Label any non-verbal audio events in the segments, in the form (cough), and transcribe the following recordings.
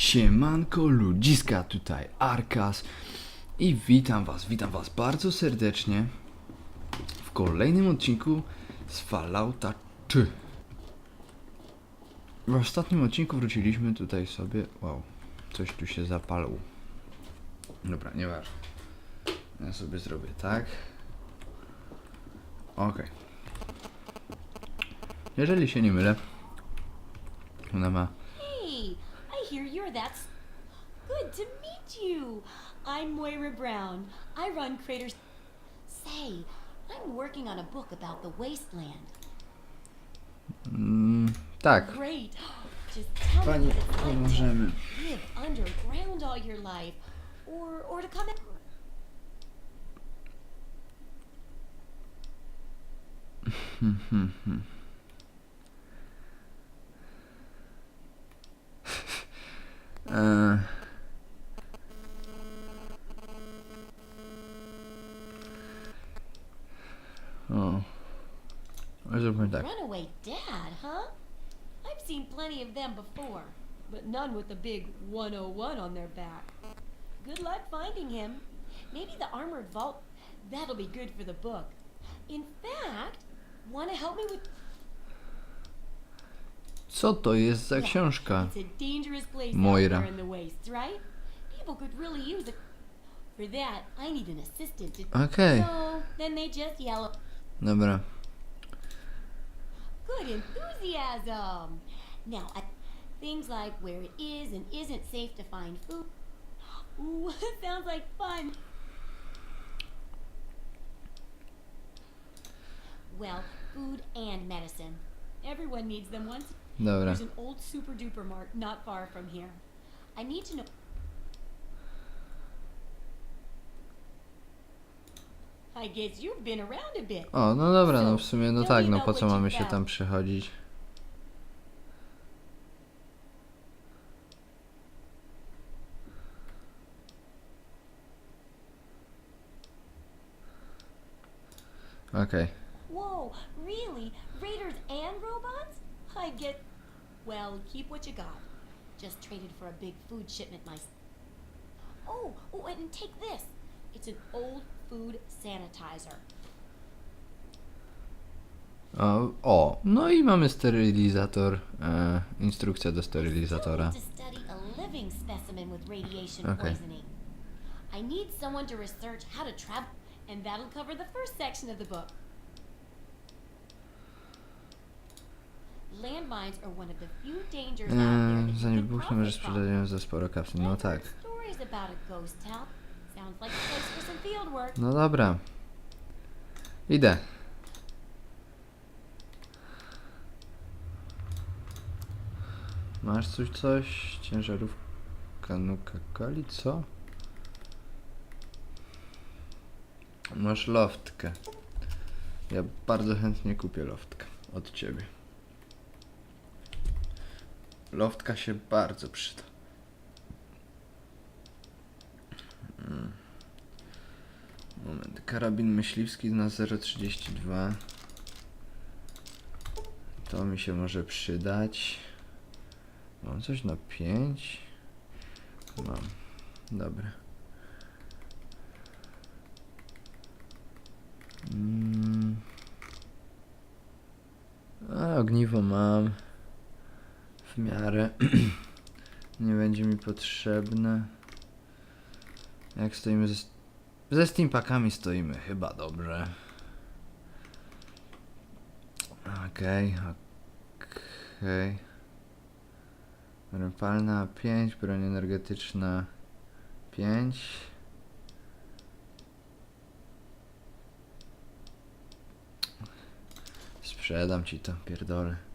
Siemanko ludziska, tutaj Arkas i witam was, witam was bardzo serdecznie w kolejnym odcinku z Fallouta 3. W ostatnim odcinku wróciliśmy tutaj sobie, wow, coś tu się zapalło. Dobra, nieważne. Ja sobie zrobię tak. Okej. Jeżeli się nie mylę, ona ma I hear you're that. s- Good to meet you. I'm Moira Brown. I run Craters. Say, I'm working on a book about the wasteland. Mm, tak, Great. Just tell Pani, me what it's like to live underground all your life, or or to come. In- (laughs) Eee. O. Ale Zróbmy tak. Runaway dad, huh? I've seen plenty of them before, but none with the big 101 on their back. Good luck finding him. Maybe the armored vault, that'll be good for the book. In fact, want to help me with. Co to jest za książka? Moira. Okej. Okay. Dobra. Good enthusiasm. Now, things like where it is and isn't safe to find food. Ooh, (laughs) sounds like fun. Well, food and medicine. Everyone needs them once. Dobra. There's an old super duper mart not far from here. I need to know. I guess you've been around a bit. O, no dobra, no w sumie no tak, no po co mamy się tam przychodzić? Okej. Whoa, Well, keep what you got. Just traded for a big food shipment myself. Oh, oh, and take this. It's an old food sanitizer. O, no i mamy sterylizator, e, instrukcja do sterylizatora. To study a living specimen with radiation Okay. poisoning. I need someone to research how to travel, and that'll cover the first section of the book. A ghost town. Sounds like a place for some field work. No dobra. Idę. Masz coś, coś? Ciężarówka Nuka Kali, co? Masz loftkę. Ja bardzo chętnie kupię loftkę od ciebie. Loftka się bardzo przyda. Mm. Moment, karabin myśliwski na 0,32 To mi się może przydać. Mam coś na 5 Mam, dobra. Mm. A, ogniwo mam miarę (clears throat) Nie będzie mi potrzebne Jak stoimy ze ze steampakami stoimy chyba dobrze. Okej, okej. Broń palna 5, broń energetyczna 5. Sprzedam ci to, pierdolę.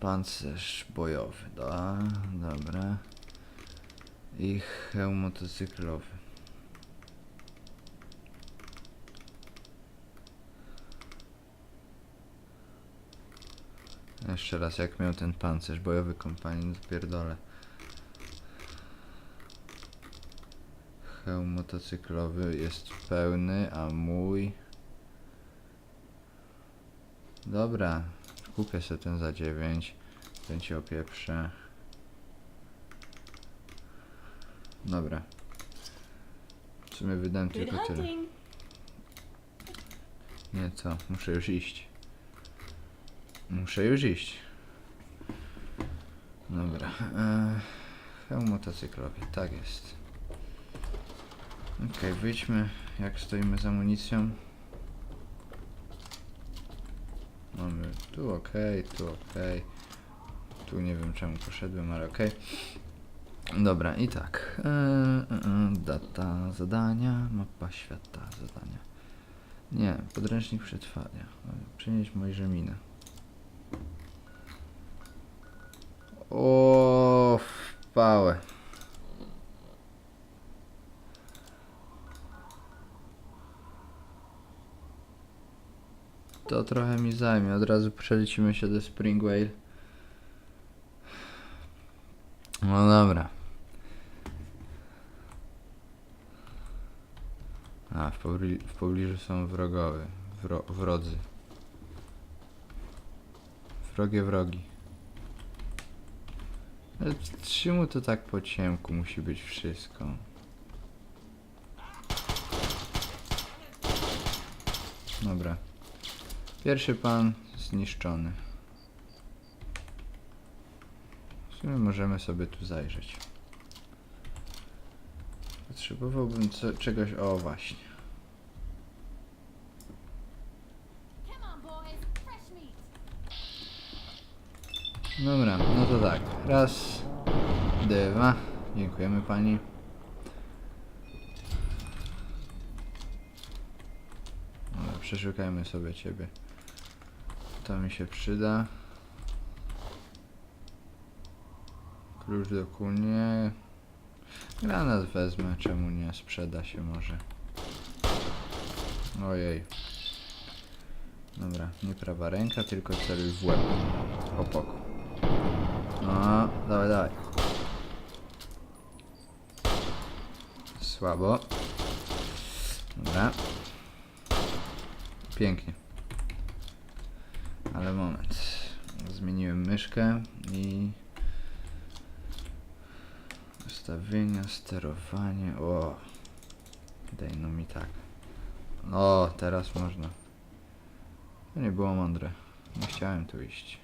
Pancerz bojowy, da, dobra. I hełm motocyklowy. Jeszcze raz, jak miał ten pancerz bojowy kompanii, pierdolę. Hełm motocyklowy jest pełny, a mój... Dobra, Kupię sobie ten za 9. Ten się opieprzę. Dobra. W sumie wydałem tylko tyle. Nie co, muszę już iść. Muszę już iść. Dobra. Eee, motocyklowy, tak jest. Okej, okay, wyjdźmy jak stoimy z amunicją. Mamy tu ok, tu ok. Tu nie wiem czemu poszedłem, ale ok. Dobra, i tak. Eee, e, e, data zadania, mapa świata zadania. Nie, podręcznik przetrwania. Przynieść Mojżeminę. O, w. To trochę mi zajmie. Od razu przelecimy się do Springwale. No dobra. A, w, pobli- w pobliżu są wrogowie. Wro wrodzy. Wrogie wrogi. Ale czemu to tak po ciemku musi być wszystko? Dobra. Pierwszy pan zniszczony. W sumie możemy sobie tu zajrzeć. Potrzebowałbym co, czegoś... O, właśnie. Dobra, no to tak. Raz, dwa. Dziękujemy pani. Przeszukajmy sobie ciebie. To mi się przyda. Klucz do kół nie. Granat wezmę, czemu nie? Sprzeda się może. Ojej. Dobra, nie prawa ręka, tylko celuj w łeb. Opok. No, dawaj, dawaj. Słabo. Dobra. Pięknie. Ale moment. Zmieniłem myszkę i... Ustawienia, sterowanie. O. Daj no mi tak. O, teraz można. To nie było mądre. Nie chciałem tu iść.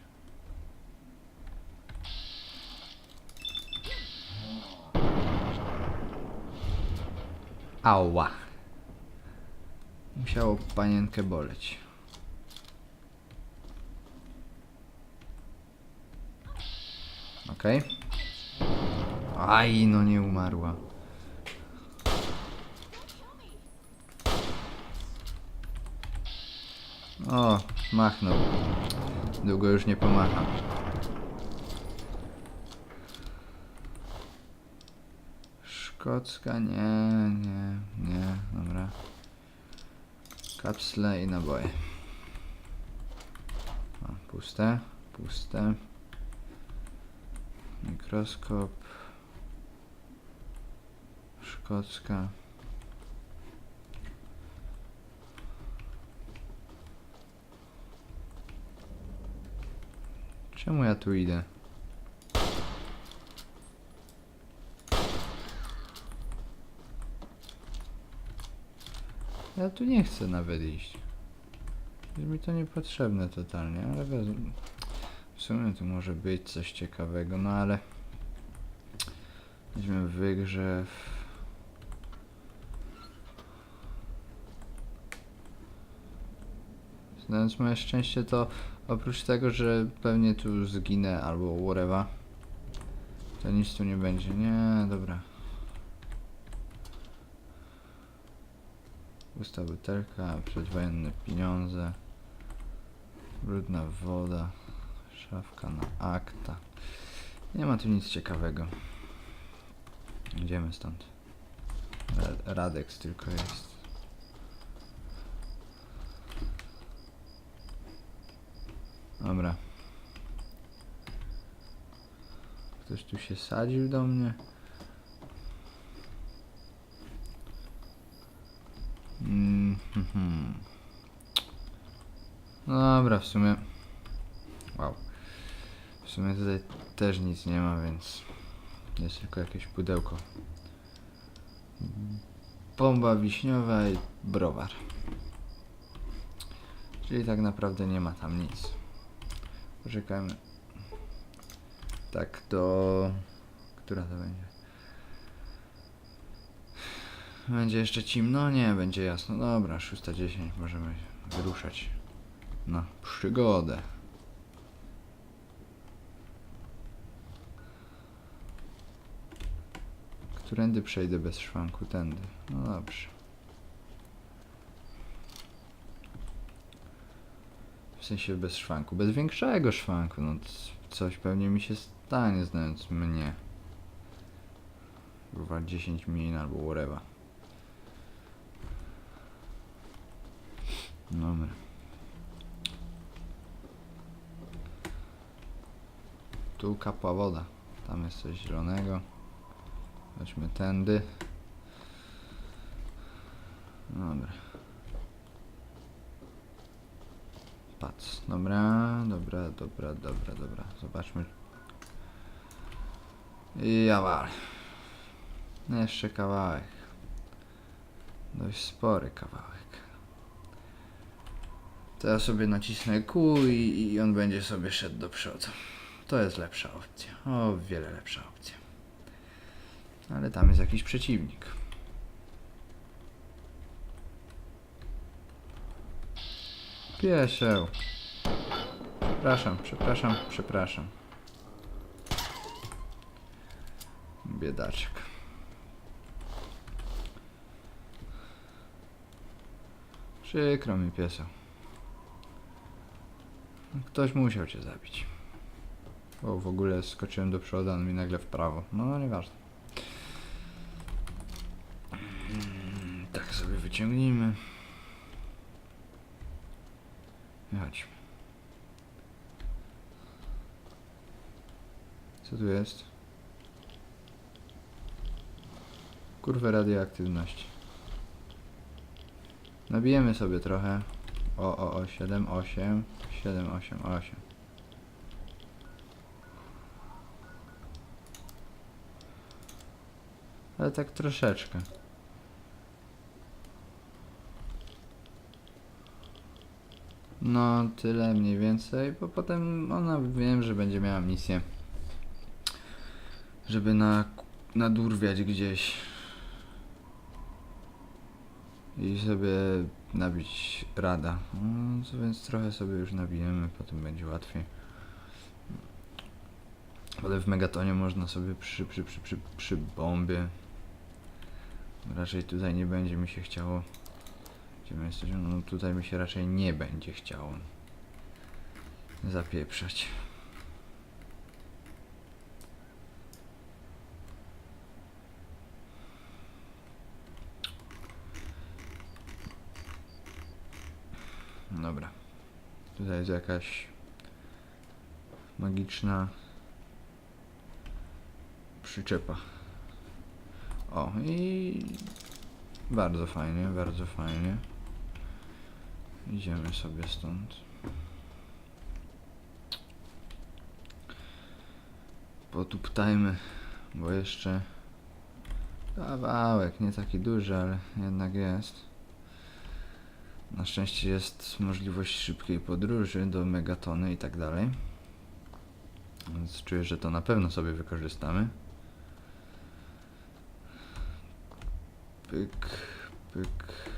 Ała. Musiało panienkę boleć. Okej. Aj, no nie umarła. O, machnął. Długo już nie pomacham. Szkocka, nie, nie, nie, dobra. Kapsle i naboje. O, puste, puste. Mikroskop. Szkocka. Czemu ja tu idę? Ja tu nie chcę nawet iść. Jest mi to niepotrzebne totalnie, ale bez... w sumie tu może być coś ciekawego, no ale weźmy wygrzew. Znając moje szczęście to oprócz tego, że pewnie tu zginę albo whatever, to nic tu nie będzie. Nie, dobra. Pusta butelka, przedwojenne pieniądze, brudna woda, szafka na akta. Nie ma tu nic ciekawego. Idziemy stąd. Ra- Radex tylko jest. Dobra. Ktoś tu się sadził do mnie? Mm. No dobra, w sumie. Wow. Sumie tutaj też nic nie ma, więc jest tylko jakieś pudełko. bomba wiśniowa i browar. Czyli tak naprawdę nie ma tam nic. Poczekajmy. Tak do... Która to będzie? Będzie jeszcze cimno? Nie, będzie jasno. Dobra, 6.10 możemy wyruszać na przygodę. Którędy przejdę bez szwanku? Tędy. No dobrze. W sensie bez szwanku. Bez większego szwanku. No coś pewnie mi się stanie, znając mnie. Kurwa 10 min albo whatever. Dobra. Tu kapła woda. Tam jest coś zielonego. Chodźmy tędy. Dobra. Patrz. Dobra, dobra, dobra, dobra, dobra. Zobaczmy. I ja walę. Jeszcze kawałek. Dość spory kawałek. Ja sobie nacisnę kół i, i on będzie sobie szedł do przodu. To jest lepsza opcja. O wiele lepsza opcja. Ale tam jest jakiś przeciwnik. Pieseł. Przepraszam, przepraszam, przepraszam. Biedaczek. Przykro mi pieseł. Ktoś musiał cię zabić. O, w ogóle skoczyłem do przodu, on mi nagle w prawo. No, nieważne. Mm, Tak sobie wyciągnijmy. Chodź. Co tu jest? Kurwa radioaktywność. Nabijemy sobie trochę. O, o, o, 7, 8, 7, 8, 8. Ale tak troszeczkę. No, tyle mniej więcej, bo potem ona wiem, że będzie miała misję, żeby na, nadurwiać gdzieś i sobie nabić rada. No, więc trochę sobie już nabijemy, potem będzie łatwiej. Ale w Megatonie można sobie przy, przy, przy, przy, przy bombie. Raczej tutaj nie będzie mi się chciało. Gdzie my jesteśmy? No tutaj mi się raczej nie będzie chciało zapieprzać. Dobra. Tutaj jest jakaś magiczna przyczepa. O, i bardzo fajnie, bardzo fajnie. Idziemy sobie stąd. Potuptajmy, bo jeszcze kawałek, nie taki duży, ale jednak jest. Na szczęście jest możliwość szybkiej podróży do Megatony i tak dalej. Więc czuję, że to na pewno sobie wykorzystamy. Pyk, pyk.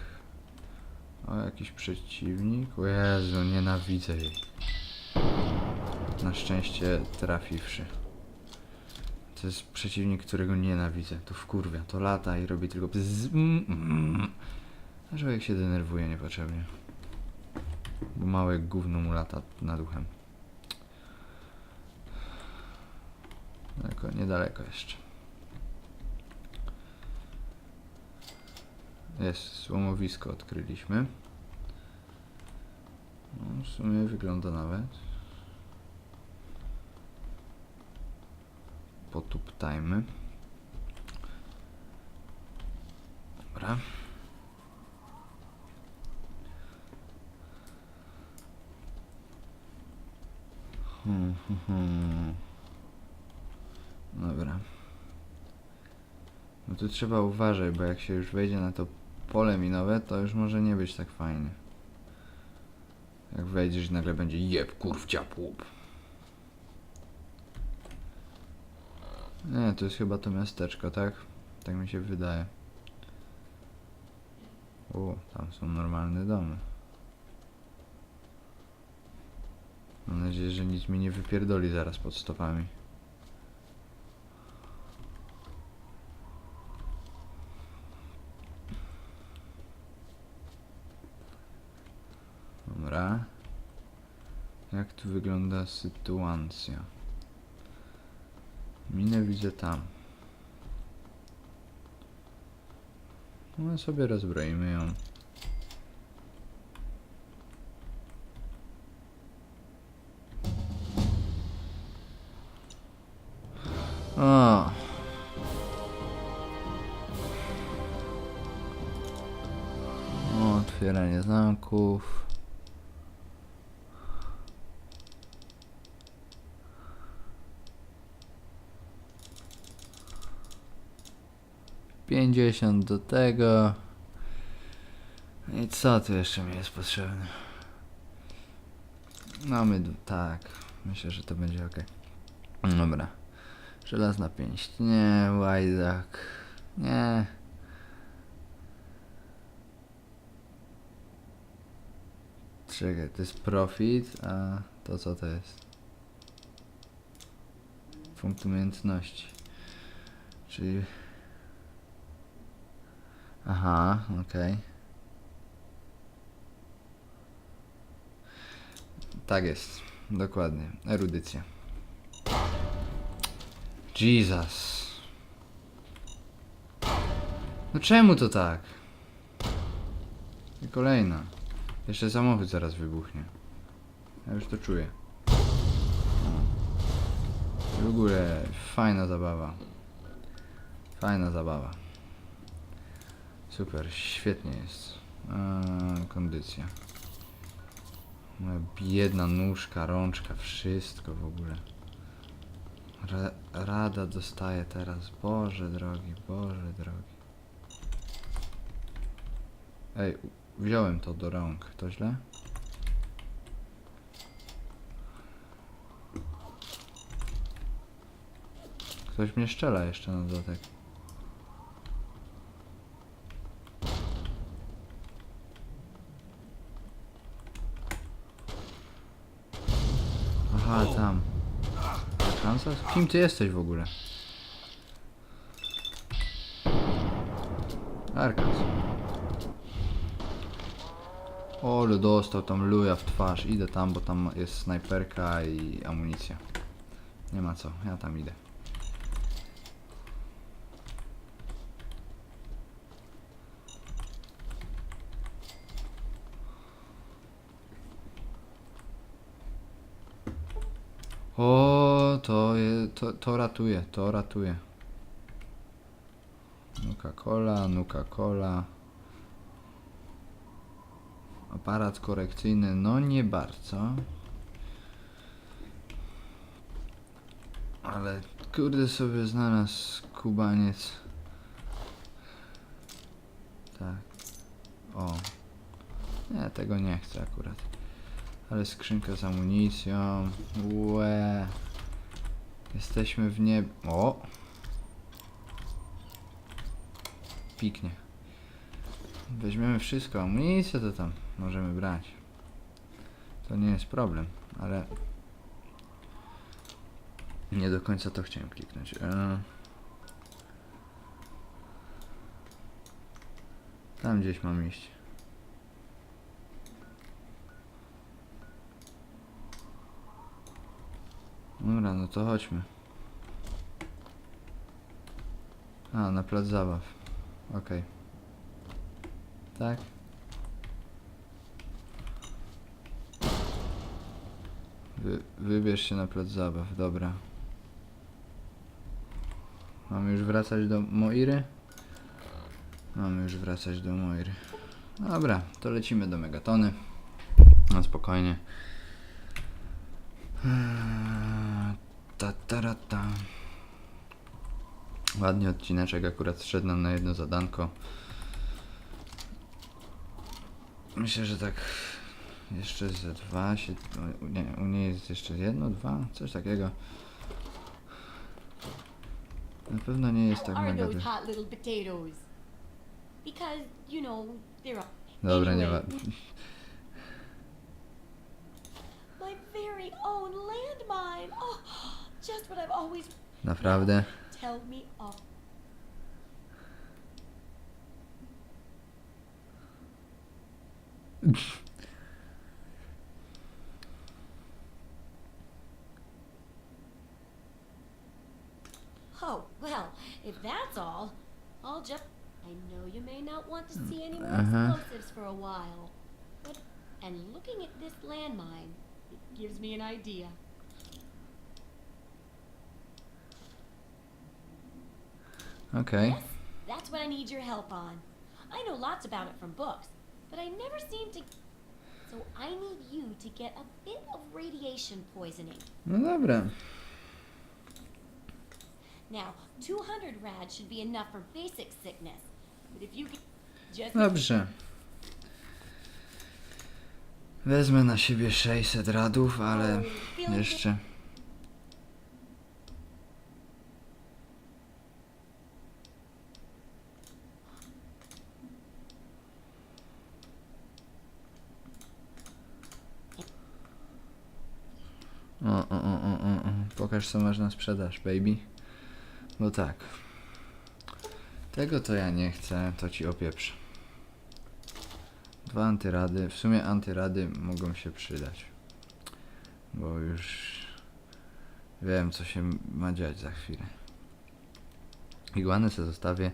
O, jakiś przeciwnik. O Jezu, nienawidzę jej. Na szczęście trafiwszy. To jest przeciwnik, którego nienawidzę. To wkurwia, to lata i robi tylko bzz, mm, człowiek się denerwuje niepotrzebnie. Bo małe gówno mu lata nad uchem. Daleko, niedaleko jeszcze. Jest, słomowisko odkryliśmy. No, w sumie wygląda nawet. Potuptajmy. Dobra. Hmm, hmm, hmm. Dobra. No tu trzeba uważać, bo jak się już wejdzie na to pole minowe, to już może nie być tak fajnie. Jak wejdziesz nagle będzie jeb, kurw, ciap, łup. Nie, to jest chyba to miasteczko, tak? Tak mi się wydaje. O, tam są normalne domy. Mam nadzieję, że nic mi nie wypierdoli zaraz pod stopami. Dobra. Jak tu wygląda sytuacja? Minę widzę tam. No sobie rozbroimy ją. O, otwieranie zamków. Pięćdziesiąt do tego. I co tu jeszcze mi jest potrzebne? Mamy, d- tak. Myślę, że to będzie ok. Dobra. Żelazna pięść. Nie, łajdak. Nie. Czekaj, to jest profit, a to co to jest? Punkt umiejętności. Czyli... Aha, okej. Tak jest, dokładnie. Erudycja. Jesus. No czemu to tak? I kolejna. Jeszcze samochód zaraz wybuchnie. Ja już to czuję. W ogóle fajna zabawa. Fajna zabawa. Super, świetnie jest. Eee, kondycja. Moja biedna nóżka, rączka, wszystko w ogóle. Ra rada dostaje teraz. Boże drogi, Boże drogi. Ej, wziąłem to do rąk. To źle? Ktoś mnie szczela jeszcze na dodatek. Aha, tam. Kansas? Kim ty jesteś w ogóle? Arkas. Ole, dostał tam luja w twarz. Idę tam, bo tam jest snajperka i amunicja. Nie ma co, ja tam idę. O, to, to, to ratuje, to ratuje. Nuka-Cola, Nuka-Cola. Aparat korekcyjny, no nie bardzo. Ale kurde sobie znalazł kubaniec. Tak. O. Nie, tego nie chcę akurat. Ale skrzynka z amunicją. Łe. Jesteśmy w niebie. O! Piknie. Weźmiemy wszystko. Amunicję to tam możemy brać. To nie jest problem, ale nie do końca to chciałem kliknąć. E... Tam gdzieś mam iść. Dobra, no to chodźmy. A, na plac zabaw. Okej. Tak? Wy, wybierz się na plac zabaw, dobra. Mamy już wracać do Moiry? Mamy już wracać do Moiry. Dobra, to lecimy do Megatony. No spokojnie. Eee, Ta, ta, ra, ta. Ładnie odcineczek akurat wszedł nam na jedno zadanko. Myślę, że tak jeszcze ze dwa się... Nie, u niej jest jeszcze jedno, dwa, coś takiego. Na pewno nie jest tak mega they're a... Dobra, nie ma. My very own landmine! Oh, just what I've always... Naprawdę. Tell me all. Oh, well, if that's all, I'll just. I know you may not want to see any more Uh-huh. explosives for a while, but. And looking at this landmine, it gives me an idea. Okej. Yes, that's what I need your help on. I know lots about it from books, but I never seem to. So I need you to get a bit of radiation poisoning. No dobra. Now, 200 rad should be enough for basic sickness, but if you can just. Dobrze. Wezmę na siebie 600 radów, ale Oh, jeszcze. O, o, o, o, o, o. Pokaż co masz na sprzedaż, baby. Bo tak. Tego to ja nie chcę, to ci opieprzę. Dwa antyrady. W sumie antyrady mogą się przydać. Bo już wiem, co się ma dziać za chwilę. Iguany sobie zostawię.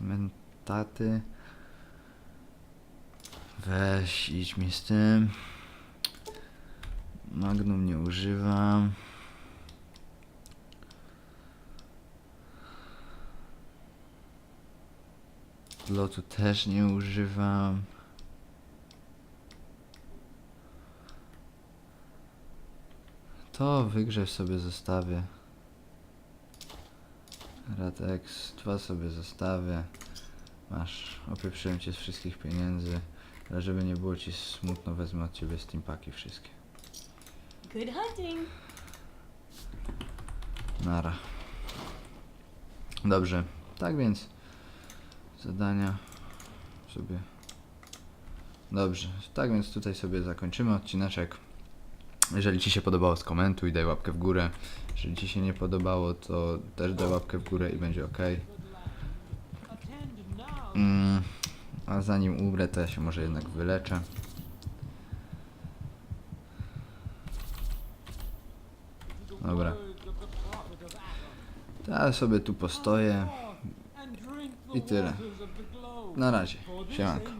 Mentaty. Weź, idź mi z tym. Magnum nie używam. Lotu też nie używam. To wygrzew sobie zostawię. Ratex 2 sobie zostawię. Masz, opieprzyłem cię z wszystkich pieniędzy. Ale żeby nie było ci smutno, wezmę od ciebie steampaki wszystkie. Good hunting! Nara. Dobrze, tak więc zadania sobie. Dobrze, tak więc tutaj sobie zakończymy odcineczek. Jeżeli Ci się podobało, skomentuj, daj łapkę w górę. Jeżeli Ci się nie podobało, to też daj łapkę w górę i będzie ok. Mm, a zanim umrę, to ja się może jednak wyleczę. Dobra. Ja sobie tu postoję. I tyle. Na razie. Siemanko.